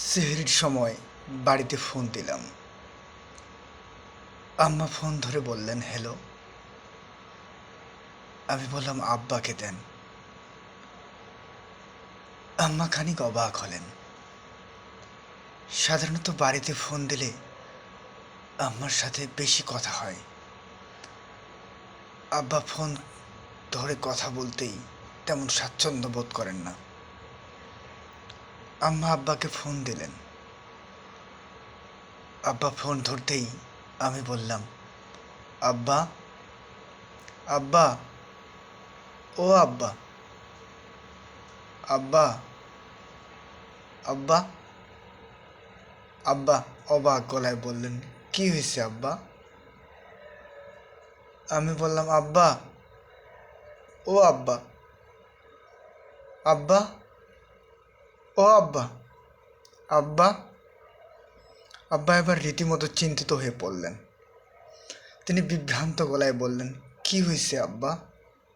সেহরির সময় বাড়িতে ফোন দিলাম। আম্মা ফোন ধরে বললেন, হ্যালো। আমি বললাম, আব্বাকে দেন। আম্মা খানিক অবাক হলেন। সাধারণত বাড়িতে ফোন দিলে আম্মার সাথে বেশি কথা হয়। আব্বা ফোন ধরে কথা বলতেই তেমন স্বাচ্ছন্দ্য বোধ করেন না। আম্মা আব্বাকে ফোন দিলেন। আব্বা ফোন ধরতেই আমি বললাম, আব্বা আব্বা, ও আব্বা আব্বা আব্বা। আব্বা অবাক গলায় বললেন, কি হয়েছে আব্বা? আমি বললাম, আব্বা, ও আব্বা। আব্বা ও আব্বা। আব্বা? আব্বা এবার রীতিমতো চিন্তিত হয়ে পড়লেন। তিনি বিভ্রান্ত গলায় বললেন, কি হয়েছে আব্বা?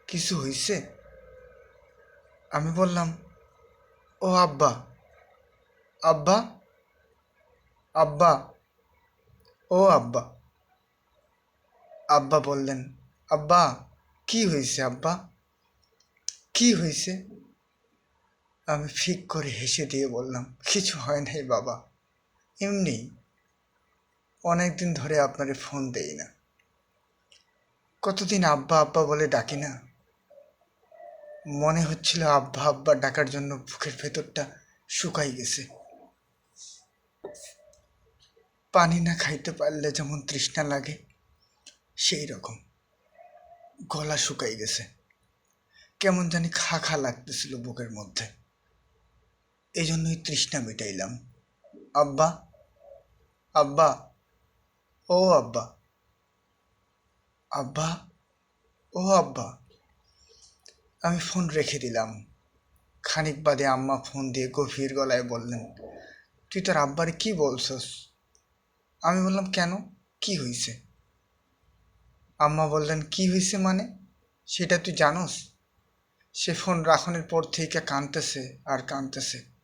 কিছু হয়েছে আমি বললাম, ও আব্বা। আব্বা? আব্বা? ও আব্বা। আব্বা বললেন, আব্বা, কি হয়েছে আব্বা? কি হয়েছে আমি ফিক করে হেসে দিয়ে বললাম, কিছু হয় নাই বাবা। এমনি অনেক দিন ধরে আপনারে ফোন দেই না। কতদিন আব্বা আব্বা বলে ডাকি না। মনে হচ্ছিল আব্বা আব্বা ডাকার জন্য বুকের ভেতরটা শুকাই গেছে। পানি না খাইতে পারলে যেমন তৃষ্ণা লাগে, সেই রকম গলা শুকাই গেছে। কেমন জানি খা খা লাগতেছিল বুকের মধ্যে। এই জন্যই তৃষ্ণা মিটাইলাম। আব্বা আব্বা, ও আব্বা। আব্বা, ও আব্বা। আমি ফোন রেখে দিলাম। খানিক বাদে আম্মা ফোন দিয়ে গভীর গলায় বললেন, তুই তোর আব্বারে কি বলছস? আমি বললাম, কেন? কি হয়েছে আম্মা বললেন, কি হয়েছে মানে? সেটা তুই জানোস? সে ফোন রাখনের পর থেকে কানতেছে আর কানতেছে।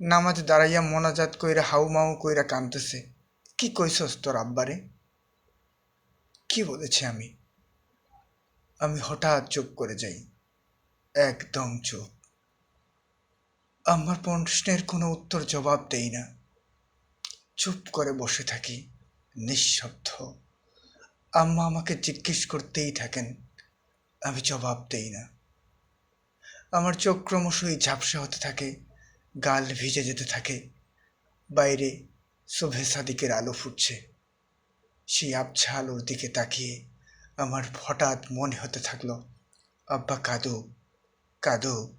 নামাজে দাঁড়াইয়া মোনাজাত কইরা হাউ মাউ কইরা কানতেছে কি কইছস তোর আব্বারে? কি বলেছি আমি? আমি হঠাৎ চুপ করে যাই। একদম চুপ। আমার প্রশ্নের কোনো উত্তর জবাব দেই না। চুপ করে বসে থাকি, নিঃশব্দ। আম্মা আমাকে জিজ্ঞেস করতেই থাকেন, আমি জবাব দেই না। আমার চোখ ক্রমশই ঝাপসা হতে থাকে গাল ভিজে যেতে থাকে। বাইরে শোভে সাদিকের আলো ফুটছে। সেই আবছা আলোর দিকে তাকিয়ে আমার হঠাৎ মনে হতে থাকল, আব্বা কাদুক কাদুক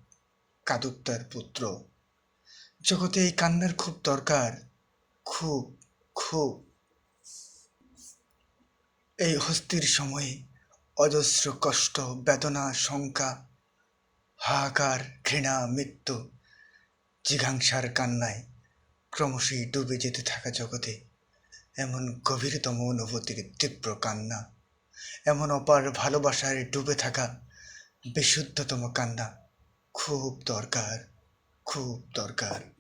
কাদুক তার পুত্র। জগতে এই কান্নার খুব দরকার, খুব খুব। এই হস্তির সময়ে অজস্র কষ্ট, বেদনা, শঙ্কা, হাহাকার, ঘৃণা, মৃত্যু জিঘাংসার কান্নায় ক্রমশই ডুবে যেতে থাকা জগতে এমন গভীরতম অনুভূতির তীব্র কান্না, এমন অপার ভালোবাসায় ডুবে থাকা বিশুদ্ধতম কান্না খুব দরকার খুব দরকার।